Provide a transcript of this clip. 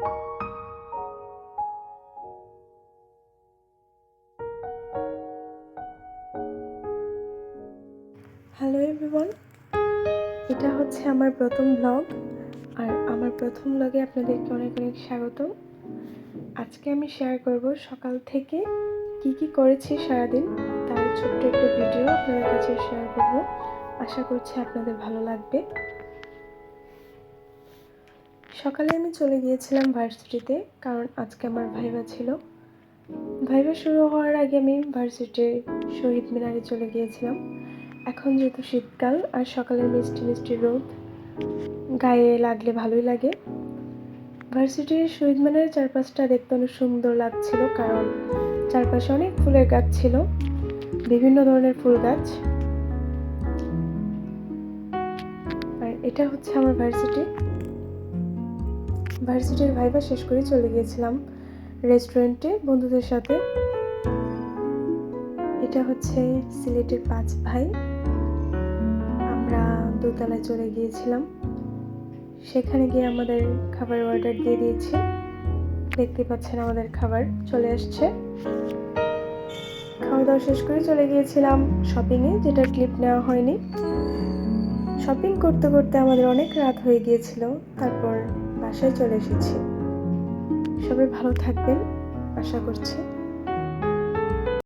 Hello everyone এটা হচ্ছে আমার প্রথম ব্লগ আর আমার প্রথম ব্লগে আপনাদেরকে অনেক অনেক স্বাগত আজকে আমি শেয়ার করব সকাল থেকে কি কি করেছি সারাদিন, তার ছোট্ট একটা ভিডিও আপনাদের কাছে শেয়ার করব। আশা করছি আপনাদের ভালো লাগবে। সকালে আমি চলে গিয়েছিলাম ভার্সিটিতে, কারণ আজকে আমার ভাইবা ছিল। ভাইবা শুরু হওয়ার আগে আমি ভার্সিটির শহীদ মিনারে চলে গিয়েছিলাম। এখন যেহেতু শীতকাল আর সকালের মিষ্টি মিষ্টি রোদ, গায়ে লাগলে ভালোই লাগে। ভার্সিটির শহীদ মিনারের চারপাশটা দেখতে অনেক সুন্দর লাগছিল, কারণ চারপাশে অনেক ফুলের গাছ ছিল, বিভিন্ন ধরনের ফুল গাছ। আর এটা হচ্ছে আমার ভার্সিটি। ভার্সিটির ভাইবা শেষ করে চলে গিয়েছিলাম রেস্টুরেন্টে বন্ধুদের সাথে। এটা হচ্ছে সিলেটের পাঁচ ভাই। আমরা দোতলায় চলে গিয়েছিলাম। সেখানে গিয়ে আমাদের খাবার অর্ডার দিয়ে দিয়েছি। দেখতে পাচ্ছেন আমাদের খাবার চলে আসছে। খাওয়া দাওয়া শেষ করে চলে গিয়েছিলাম শপিংয়ে যেটা ক্লিপ নেওয়া হয়নি। শপিং করতে করতে আমাদের অনেক রাত হয়ে গিয়েছিল। তারপর বাসায় চলে এসেছি। সবাই ভালো থাকবেন আশা করছি।